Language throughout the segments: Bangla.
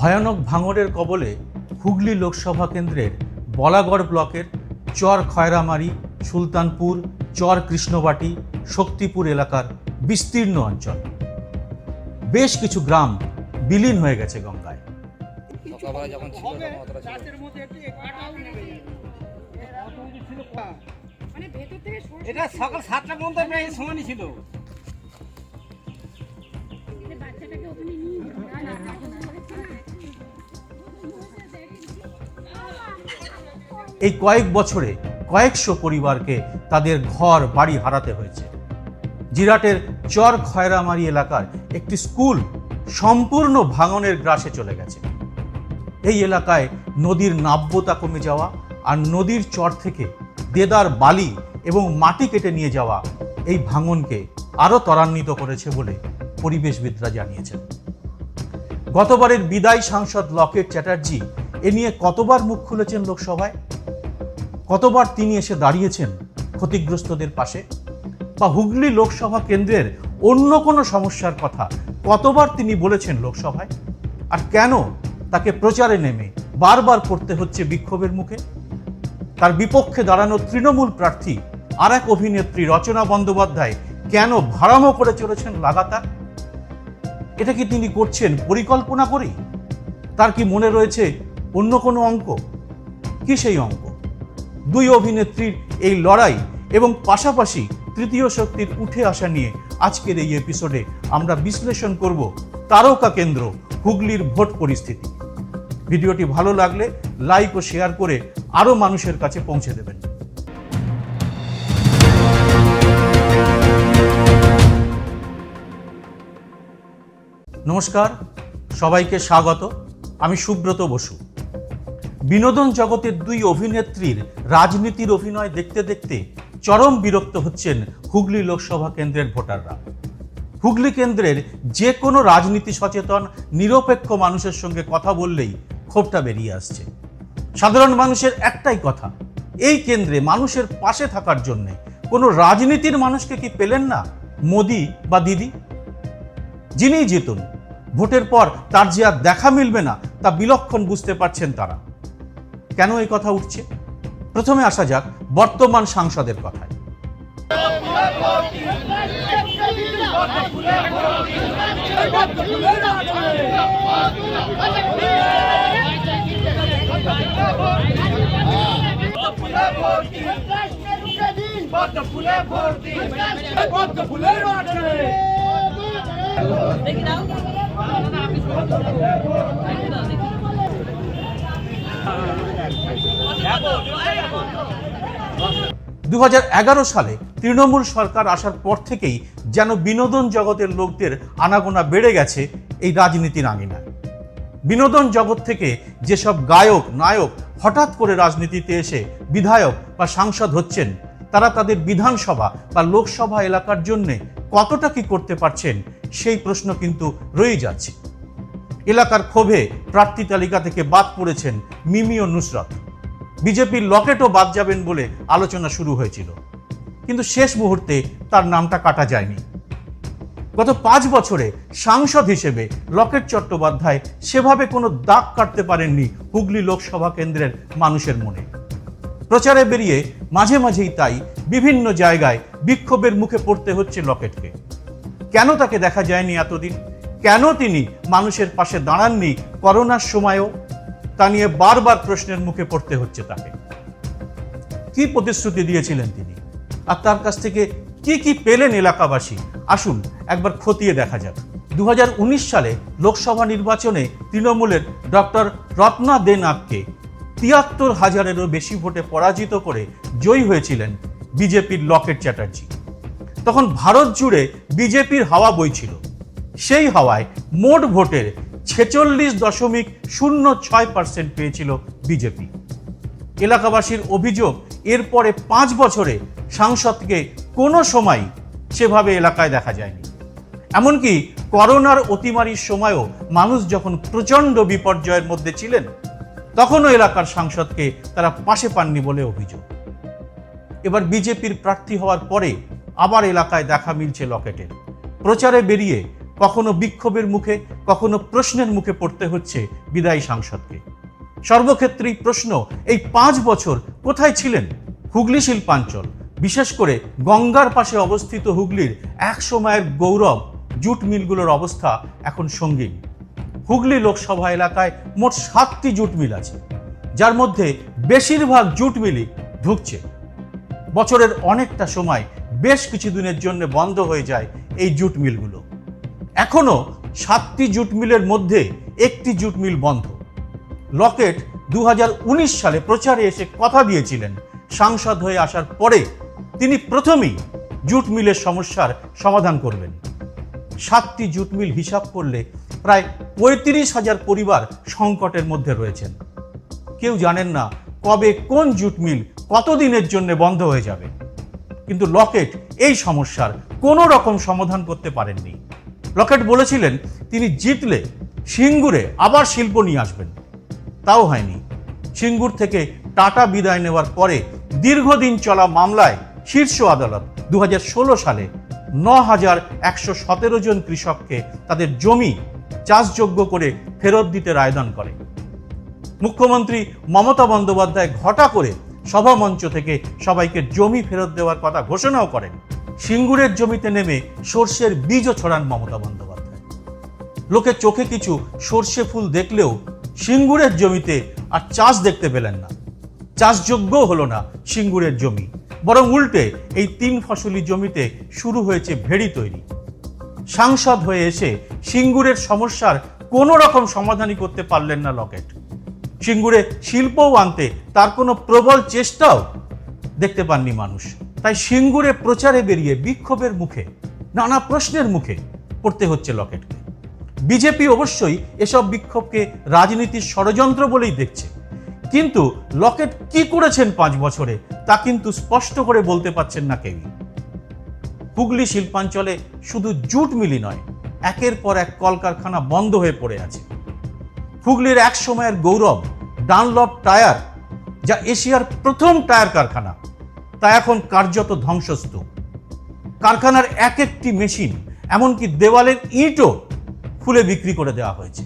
ভয়ানক ভাঙড়ের কবলে হুগলি লোকসভা কেন্দ্রের বলাগড় ব্লকের চর খয়রামারি সুলতানপুর চর কৃষ্ণবাটি শক্তিপুর এলাকার বিস্তীর্ণ অঞ্চল। বেশ কিছু গ্রাম বিলীন হয়ে গেছে গঙ্গায়। ছিল এটা সকাল সাতটা পর্যন্ত প্রায় সমানই বাচ্চাটাকে ওখানে নিয়ে এই কয়েক বছরে কয়েকশো পরিবারকে তাদের ঘর, বাড়ি হারাতে হয়েছে। জিরাটের চর খয়রামারি এলাকার একটি স্কুল সম্পূর্ণ ভাঙনের গ্রাসে চলে গেছে। এই এলাকায় নদীর নাব্যতা কমে যাওয়া আর নদীর চর থেকে দেদার বালি এবং মাটি কেটে নিয়ে যাওয়া এই ভাঙনকে আরও ত্বরান্বিত করেছে বলে পরিবেশবিদরা জানিয়েছেন। গতবারের বিদায়ী সাংসদ লকেট চ্যাটার্জি এ নিয়ে কতবার মুখ খুলেছেন লোকসভায়? কতবার তিনি এসে দাঁড়িয়েছেন ক্ষতিগ্রস্তদের পাশে? বা হুগলি লোকসভা কেন্দ্রের অন্য কোনো সমস্যার কথা কতবার তিনি বলেছেন লোকসভায়? আর কেন তাকে প্রচারে নেমে বারবার পড়তে হচ্ছে বিক্ষোভের মুখে? তার বিপক্ষে দাঁড়ানো তৃণমূল প্রার্থী আর এক অভিনেত্রী রচনা বন্দ্যোপাধ্যায় কেন ভাড়ামো করে চলেছেন লাগাতার? এটা কি তিনি করছেন পরিকল্পনা করেই? তার কি মনে রয়েছে অন্য কোনো অঙ্ক? কি সেই অঙ্ক? দুই অভিনেত্রীর এই লড়াই এবং পাশাপাশি তৃতীয় শক্তির উঠে আসা নিয়ে আজকের এই এপিসোডে আমরা বিশ্লেষণ করব তারকা কেন্দ্র হুগলির ভোট পরিস্থিতি। ভিডিওটি ভালো লাগলে লাইক ও শেয়ার করে আরও মানুষের কাছে পৌঁছে দেবেন। নমস্কার, সবাইকে স্বাগত। আমি সুব্রত বসু। বিনোদন জগতের দুই অভিনেত্রীর রাজনীতির অভিনয় দেখতে দেখতে চরম বিরক্ত হচ্ছেন হুগলি লোকসভা কেন্দ্রের ভোটাররা। হুগলি কেন্দ্রের যে কোনো রাজনীতি সচেতন, নিরপেক্ষ মানুষের সঙ্গে কথা বললেই ক্ষোভটা বেরিয়ে আসছে। সাধারণ মানুষের একটাই কথা, এই কেন্দ্রে মানুষের পাশে থাকার জন্যে কোনো রাজনীতির মানুষকে কি পেলেন না মোদি বা দিদি? যিনিই জিতুন, ভোটের পর তার যে আর দেখা মিলবে না তা বিলক্ষণ বুঝতে পারছেন তারা। কেন এই কথা উঠছে? প্রথমে আসা যাক বর্তমান সাংসদের কথায়। দু হাজার এগারো সালে তৃণমূল সরকার আসার পর থেকেই যেন বিনোদন জগতের লোকদের আনাগোনা বেড়ে গেছে এই রাজনীতির আঙিনায় বিনোদন জগৎ থেকে যেসব গায়ক, নায়ক হঠাৎ করে রাজনীতিতে এসে বিধায়ক বা সাংসদ হচ্ছেন, তারা তাদের বিধানসভা বা লোকসভা এলাকার জন্যে কতটা কি করতে পারছেন সেই প্রশ্ন কিন্তু রয়ে যাচ্ছে। এলাকার ক্ষোভে প্রার্থী তালিকা থেকে বাদ পড়েছেন মিমি ও নুসরত। বিজেপির লকেটও বাদ যাবেন বলে আলোচনা শুরু হয়েছিল। কিন্তু শেষ মুহূর্তে তার নামটা কাটা যায়নি। গত পাঁচ বছরে সাংসদ হিসেবে লকেট চট্টোপাধ্যায় সেভাবে কোনো দাগ কাটতে পারেননি হুগলি লোকসভা কেন্দ্রের মানুষের মনে। প্রচারে বেরিয়ে মাঝে মাঝেই তাই বিভিন্ন জায়গায় বিক্ষোভের মুখে পড়তে হচ্ছে লকেটকে। কেন তাকে দেখা যায়নি এতদিন? কেন তিনি মানুষের পাশে দাঁড়াননি করোনার সময়ও? তা নিয়ে বারবার প্রশ্নের মুখে পড়তে হচ্ছে তাকে। কি প্রতিশ্রুতি দিয়েছিলেন তিনি? আর তার কাছ থেকে কি কি পেলেন এলাকাবাসী? আসুন একবার খতিয়ে দেখা যাক। দু হাজার উনিশ সালে লোকসভা নির্বাচনে তৃণমূলের ডক্টর রত্না দেনাককে তিয়াত্তর হাজারেরও বেশি ভোটে পরাজিত করে জয়ী হয়েছিলেন বিজেপির লকেট চ্যাটার্জি। তখন ভারত জুড়ে বিজেপির হাওয়া বইছিল। সেই হাওয়ায় মোট ভোটের ছেচল্লিশ দশমিক শূন্য ছয় পার্সেন্ট পেয়েছিল বিজেপি। এলাকাবাসীর অভিযোগ, এরপরে পাঁচ বছরে সাংসদকে কোনো সময় সেভাবে এলাকায় দেখা যায়নি। এমনকি করোনার অতিমারির সময়ও মানুষ যখন প্রচণ্ড বিপর্যয়ের মধ্যে ছিলেন, তখনও এলাকার সাংসদকে তারা পাশে পাননি বলে অভিযোগ। এবার বিজেপির প্রার্থী হওয়ার পরে আবার এলাকায় দেখা মিলছে লকেটের প্রচারে বেরিয়ে কখনো বিক্ষোভের মুখে, কখনো প্রশ্নের মুখে পড়তে হচ্ছে বিদায়ী সাংসদকে। সর্বক্ষেত্রেই প্রশ্ন, এই পাঁচ বছর কোথায় ছিলেন? হুগলি শিল্পাঞ্চল, বিশেষ করে গঙ্গার পাশে অবস্থিত হুগলির এক সময়ের গৌরব, জুট মিলগুলোর অবস্থা এখন সঙ্গীন। হুগলি লোকসভা এলাকায় মোট সাতটি জুট মিল আছে, যার মধ্যে বেশিরভাগ জুট মিলই ঢুকছে। বছরের অনেকটা সময় বেশ কিছু দিনের জন্য বন্ধ হয়ে যায় এই জুট মিলগুলো। এখনও সাতটি জুট মিলের মধ্যে একটি জুট মিল বন্ধ। লকেট দু হাজার উনিশ সালে প্রচারে এসে কথা দিয়েছিলেন। সাংসদ হয়ে আসার পরে তিনি প্রথমেই জুট মিলের সমস্যার সমাধান করবেন। সাতটি জুট মিল হিসাব করলে প্রায় পঁয়ত্রিশ হাজার পরিবার সংকটের মধ্যে রয়েছেন। কেউ জানেন না কবে কোন জুট মিল কতদিনের জন্য বন্ধ হয়ে যাবে। কিন্তু লকেট এই সমস্যার কোনো রকম সমাধান করতে পারেননি। লকেট বলেছিলেন, তিনি জিতলে সিঙ্গুরে আবার শিল্প নিয়ে আসবেন। তাও হয়নি। সিঙ্গুর থেকে টাটা বিদায় নেওয়ার পরে দীর্ঘদিন চলা মামলায় শীর্ষ আদালত দু হাজার ষোলো সালে ন হাজার একশো সতেরো জন কৃষককে তাদের জমি চাষযোগ্য করে ফেরত দিতে রায়দান করে। মুখ্যমন্ত্রী মমতা বন্দ্যোপাধ্যায় ঘটা করে সভামঞ্চ থেকে সবাইকে জমি ফেরত দেওয়ার কথা ঘোষণাও করেন। সিঙ্গুরের জমিতে নেমে সর্ষের বীজও ছড়ান মমতা বন্দ্যোপাধ্যায়। লোকে চোখে কিছু সর্ষে ফুল দেখলেও সিঙ্গুরের জমিতে আর চাষ দেখতে পেলেন না। চাষযোগ্য হলো না সিঙ্গুরের জমি, বরং উল্টে এই তিন ফসলি জমিতে শুরু হয়েছে ভেড়ি তৈরি। সাংসদ হয়ে এসে সিঙ্গুরের সমস্যার কোনো রকম সমাধানই করতে পারলেন না লকেট। সিঙ্গুরে শিল্পও আনতে তার কোনো প্রবল চেষ্টাও দেখতে পাননি মানুষ। তাই সিঙ্গুরে প্রচারে বেরিয়ে বিক্ষোভের মুখে, নানা প্রশ্নের মুখে পড়তে হচ্ছে লকেটকে। বিজেপি অবশ্যই এসব বিক্ষোভকে রাজনীতির ষড়যন্ত্র বলেই দেখছে। কিন্তু লকেট কি করেছেন পাঁচ বছরে, তা কিন্তু স্পষ্ট করে বলতে পারছেন না কেউই। হুগলি শিল্পাঞ্চলে শুধু জুট মিলি নয়, একের পর এক কলকারখানা বন্ধ হয়ে পড়ে আছে। হুগলির এক সময়ের গৌরব, ডানলপ টায়ার, যা এশিয়ার প্রথম টায়ার কারখানা। তা এখন কার্যত ধ্বংসস্তূপ। কারখানার এক একটি মেশিন, এমনকি দেওয়ালের ইটও খুলে বিক্রি করে দেওয়া হয়েছে।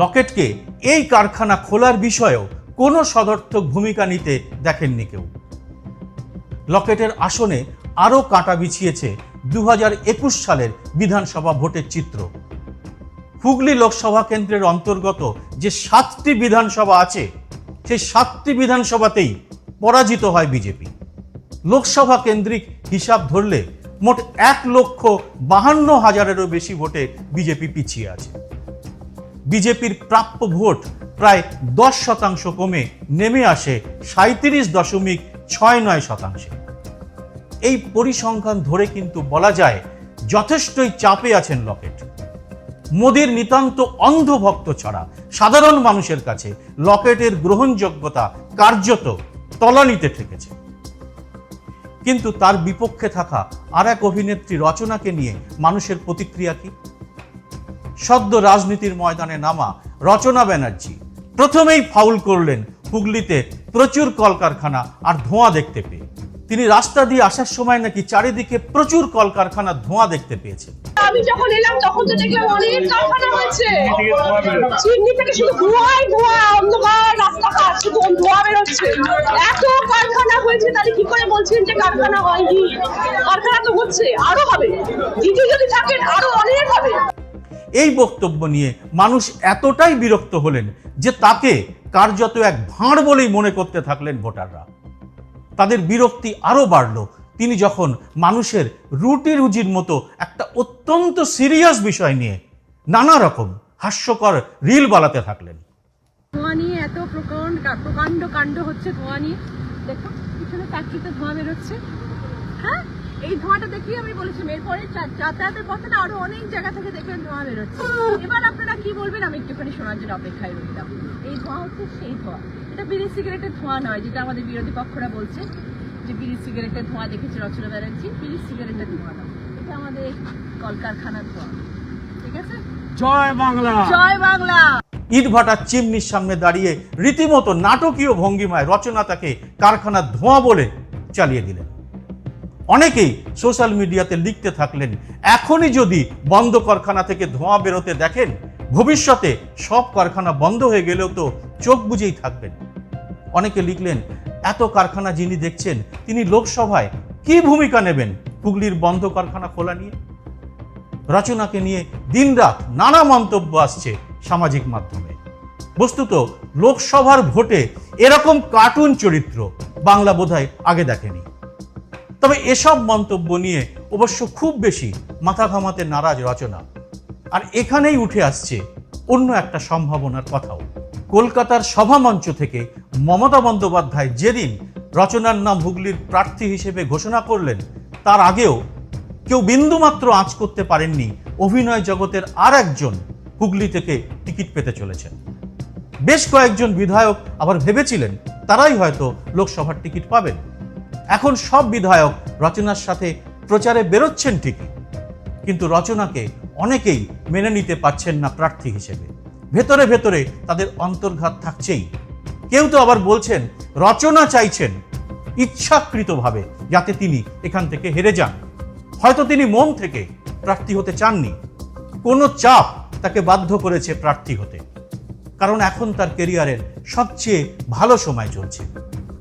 লকেটকে এই কারখানা খোলার বিষয়েও কোনো সদর্থক ভূমিকা নিতে দেখেননি কেউ। লকেটের আসনে আরও কাঁটা বিছিয়েছে দু হাজার একুশ সালের বিধানসভা ভোটের চিত্র। হুগলি লোকসভা কেন্দ্রের অন্তর্গত যে সাতটি বিধানসভা আছে, সেই সাতটি বিধানসভাতেই পরাজিত হয় বিজেপি। লোকসভা কেন্দ্রিক হিসাব ধরলে মোট এক লক্ষ বাহান্ন হাজারেরও বেশি ভোটে বিজেপি পিছিয়ে আছে। বিজেপির প্রাপ্য ভোট প্রায় দশ শতাংশ কমে নেমে আসে সাঁত্রিশ দশমিক ছয় নয় শতাংশে। এই পরিসংখ্যান ধরে কিন্তু বলা যায় যথেষ্টই চাপে আছেন লকেট। মোদির নিতান্ত অন্ধভক্ত ছাড়া, সাধারণ মানুষের কাছে লকেটের গ্রহণযোগ্যতা কার্যত তলানিতে ঠেকেছে। কিন্তু তার বিপক্ষে থাকা আর এক অভিনেত্রী রচনাকে নিয়ে মানুষের প্রতিক্রিয়া কি? সদ্য রাজনীতির ময়দানে নামা রচনা ব্যানার্জি। প্রথমেই ফাউল করলেন হুগলিতে প্রচুর কলকারখানা আর ধোঁয়া দেখতে পেয়ে। তিনি রাস্তা দিয়ে আসার সময় নাকি চারিদিকে প্রচুর কলকারখানার ধোঁয়া দেখতে পেয়েছেন আমি যখন এলাম, তখন তো দেখলাম অনেক কারখানা হয়েছে। থেকে শুধু ধোঁয়াই ধোঁয়া, অন্ধকার, রাস্তাঘাট, শুধু ধোঁয়া বেরোচ্ছে। এত কারখানা হয়েছে, তাহলে কি করে বলছেন যে কারখানা হয়নি? কারখানা তো হচ্ছে, আরও হবে। যদি থাকেন, আরও অনেক হবে। এই বক্তব্য নিয়ে মানুষ এতটাই বিরক্ত হলেন যে তাকে কার্যত এক ভাঁড় বলেই মনে করতে থাকলেন ভোটাররা। তাদের বিরক্তি আরও বাড়ল। তিনি যখন মানুষের রুটি রুজির মতো একটা অত্যন্ত সিরিয়াস বিষয় নিয়ে নানা রকম হাস্যকর রিল বানাতে থাকলেন। ধোঁয়া নিয়ে এত প্রকাণ্ড কাণ্ড হচ্ছে ধোঁয়া নিয়ে। দেখো, পিছনে তাকিতে ধোঁয়া বেরোচ্ছে। হ্যাঁ? এই ধোঁয়াটা দেখেই আমি বলেছিলাম এরপরে যাতায়াতের পথে না আরও অনেক জায়গা থেকে দেখবেন ধোঁয়া বেরোচ্ছে। এবার আপনারা কি বলবেন? আমি একটুখানি শোনার জন্য অপেক্ষায় রইলাম। এই ধোঁয়া হচ্ছে সেই ধোঁয়া। এটা বিড়ি সিগারেটের ধোঁয়া নয় যেটা আমাদের বিরোধী পক্ষরা বলছে যে বিড়ি সিগারেটের ধোঁয়া দেখেছে রচনা ব্যানার্জি। বিড়ি সিগারেটের ধোঁয়া না এটা আমাদের কলকারখানার ধোঁয়া। ঠিক আছে? জয় বাংলা। জয় বাংলা! ইটভাটার চিমনির সামনে দাঁড়িয়ে রীতিমতো নাটকীয় ভঙ্গিমায় রচনা তাকে কারখানার ধোঁয়া বলে চালিয়ে দিলেন। অনেকেই সোশ্যাল মিডিয়াতে লিখতে থাকলেন, এখনই যদি বন্ধ কারখানা থেকে ধোঁয়া বেরোতে দেখেন, ভবিষ্যতে সব কারখানা বন্ধ হয়ে গেলেও তো চোখ বুঝেই থাকবেন। অনেকে লিখলেন, এত কারখানা যিনি দেখছেন, তিনি লোকসভায় কি ভূমিকা নেবেন হুগলির বন্ধ কারখানা খোলা নিয়ে? রচনাকে নিয়ে দিনরাত নানা মন্তব্য আসছে সামাজিক মাধ্যমে। বস্তুত, লোকসভার ভোটে এরকম কার্টুন চরিত্র বাংলা বোধহয় আগে দেখেনি। তবে এসব মন্তব্য নিয়ে অবশ্য খুব বেশি মাথা ঘামাতে নারাজ রচনা। আর এখানেই উঠে আসছে অন্য একটা সম্ভাবনার কথাও। কলকাতার সভামঞ্চ থেকে মমতা বন্দ্যোপাধ্যায় যেদিন রচনার নাম হুগলির প্রার্থী হিসেবে ঘোষণা করলেন, তার আগেও কেউ বিন্দুমাত্র আঁচ করতে পারেননি অভিনয় জগতের আর একজন হুগলি থেকে টিকিট পেতে চলেছেন। বেশ কয়েকজন বিধায়ক আবার ভেবেছিলেন তারাই হয়তো লোকসভার টিকিট পাবেন। এখন সব বিধায়ক রচনার সাথে প্রচারে বেরোচ্ছেন ঠিকই, কিন্তু রচনাকে অনেকেই মেনে নিতে পারছেন না প্রার্থী হিসেবে। ভেতরে ভেতরে তাদের অন্তর্ঘাত থাকছেই। কেউ তো আবার বলছেন, রচনা চাইছেন ইচ্ছাকৃতভাবে যাতে তিনি এখান থেকে হেরে যান। হয়তো তিনি মন থেকে প্রার্থী হতে চাননি। কোনো চাপ তাকে বাধ্য করেছে প্রার্থী হতে। কারণ এখন তার কেরিয়ারের সবচেয়ে ভালো সময় চলছে।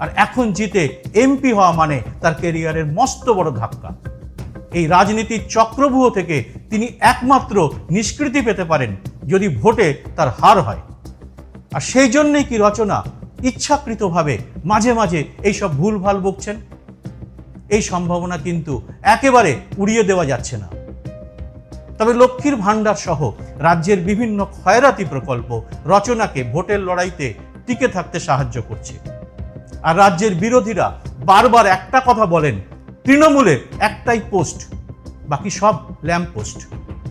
আর এখন জিতে এমপি হওয়া মানে তার কেরিয়ারের মস্ত বড় ধাক্কা। এই রাজনীতির চক্রভূহ থেকে তিনি একমাত্র নিষ্কৃতি পেতে পারেন যদি ভোটে তার হার হয়। আর সেই জন্যই কি রচনা ইচ্ছাকৃতভাবে মাঝে মাঝে এইসব ভুলভাল বকছেন? এই সম্ভাবনা কিন্তু একেবারে উড়িয়ে দেওয়া যাচ্ছে না। তবে লক্ষ্মীর ভাণ্ডার সহ রাজ্যের বিভিন্ন ক্ষয়রাতি প্রকল্প রচনাকে ভোটের লড়াইতে টিকে থাকতে সাহায্য করছে। আর রাজ্যের বিরোধীরা বারবার একটা কথা বলেন, তৃণমূলের একটাই পোস্ট, বাকি সব ল্যাম্প পোস্ট।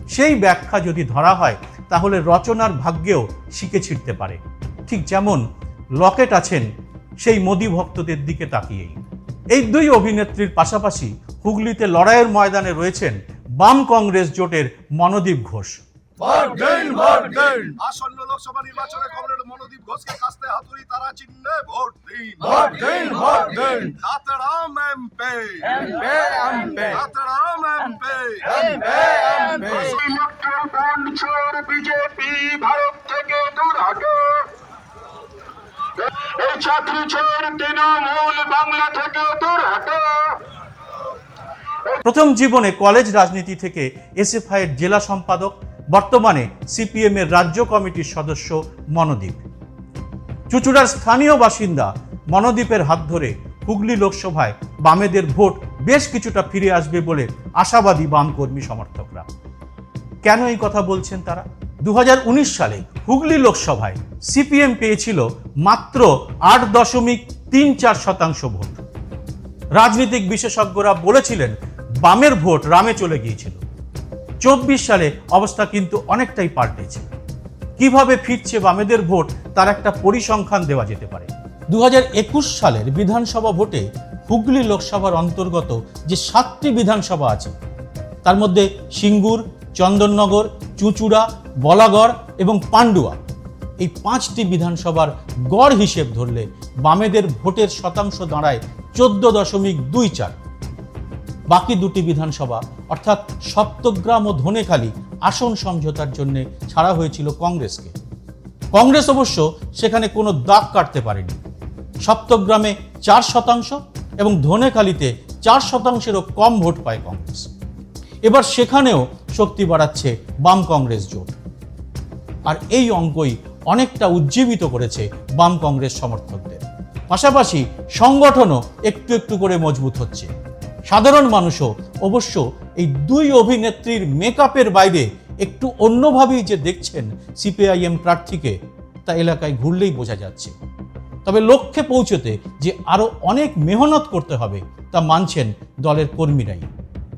সেই ব্যাখ্যা যদি ধরা হয়, তাহলে রচনার ভাগ্যেও শিখে ছিটতে পারে। ঠিক যেমন লকেট আছেন সেই মোদি ভক্তদের দিকে তাকিয়েই। এই দুই অভিনেত্রীর পাশাপাশি হুগলিতে লড়াইয়ের ময়দানে রয়েছেন বাম কংগ্রেস জোটের মনোদীপ ঘোষ। আসন্ন লোকসভা নির্বাচনে কমরেড মনোদীপ ঘোষকে কাস্তে হাতুড়ি তারা চিহ্নে ভোট দিন। Dataram MP. Dataram MP. BJP Bharat থেকে দূর হাটো এই ছাত্রী ছোড় তৃণমূল বাংলা থেকে দূর হাটো প্রথম জীবনে কলেজ রাজনীতি থেকে এসএফআই এর জেলা সম্পাদক বর্তমানে সিপিএম এর রাজ্য কমিটির সদস্য মনোদীপ। চুচুড়ার স্থানীয় বাসিন্দা মনোদীপের হাত ধরে হুগলি লোকসভায় বামেদের ভোট বেশ কিছুটা ফিরে আসবে বলে আশাবাদী বাম কর্মী সমর্থকরা। কেন এই কথা বলছেন তারা? দু হাজার উনিশ সালে হুগলি লোকসভায় সিপিএম পেয়েছিল মাত্র আট দশমিক তিন চার শতাংশ ভোট। রাজনৈতিক বিশেষজ্ঞরা বলেছিলেন, বামের ভোট রামে চলে গিয়েছিল। চব্বিশ সালে অবস্থা কিন্তু অনেকটাই পাল্টেছে। কীভাবে ফিরছে বামেদের ভোট, তার একটা পরিসংখ্যান দেওয়া যেতে পারে। দু হাজার একুশ সালের বিধানসভা ভোটে হুগলি লোকসভার অন্তর্গত যে সাতটি বিধানসভা আছে, তার মধ্যে সিঙ্গুর, চন্দননগর, চুঁচুড়া, বলাগড় এবং পান্ডুয়া, এই পাঁচটি বিধানসভার গড় হিসেব ধরলে বামেদের ভোটের শতাংশ দাঁড়ায় চোদ্দ দশমিক দুই চার। বাকি দুটি বিধানসভা, অর্থাৎ সপ্তগ্রাম ও ধনেখালি আসন সমঝোতার জন্য ছাড়া হয়েছিল কংগ্রেসকে। কংগ্রেস অবশ্য সেখানে কোনো দাগ কাটতে পারেনি। সপ্তগ্রামে চার শতাংশ এবং ধনেখালিতে চার শতাংশেরও কম ভোট পায় কংগ্রেস। এবার সেখানেও শক্তি বাড়াচ্ছে বাম কংগ্রেস জোট। আর এই অঙ্কই অনেকটা উজ্জীবিত করেছে বাম কংগ্রেস সমর্থকদের। পাশাপাশি সংগঠনও একটু একটু করে মজবুত হচ্ছে। সাধারণ মানুষও অবশ্য এই দুই অভিনেত্রীর মেকআপের বাইরে একটু অন্যভাবেই যে দেখছেন সিপিআইএম প্রার্থীকে তা এলাকায় ঘুরলেই বোঝা যাচ্ছে। তবে লক্ষ্যে পৌঁছতে যে আরও অনেক মেহনত করতে হবে তা মানছেন দলের কর্মীরাই।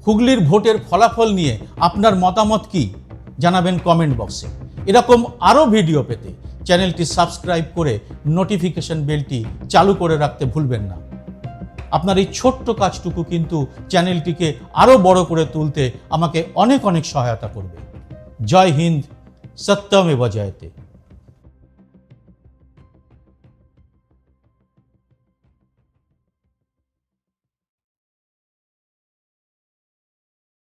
হুগলির ভোটের ফলাফল নিয়ে আপনার মতামত কি? জানাবেন কমেন্ট বক্সে। এরকম আরও ভিডিও পেতে চ্যানেলটি সাবস্ক্রাইব করে নোটিফিকেশন বেলটি চালু করে রাখতে ভুলবেন না। আপনার এই ছোট্ট কাজটুকু কিন্তু চ্যানেলটিকে আরও বড় করে তুলতে আমাকে অনেক অনেক সহায়তা করবে। জয় হিন্দ, সত্যমে বজয়তে।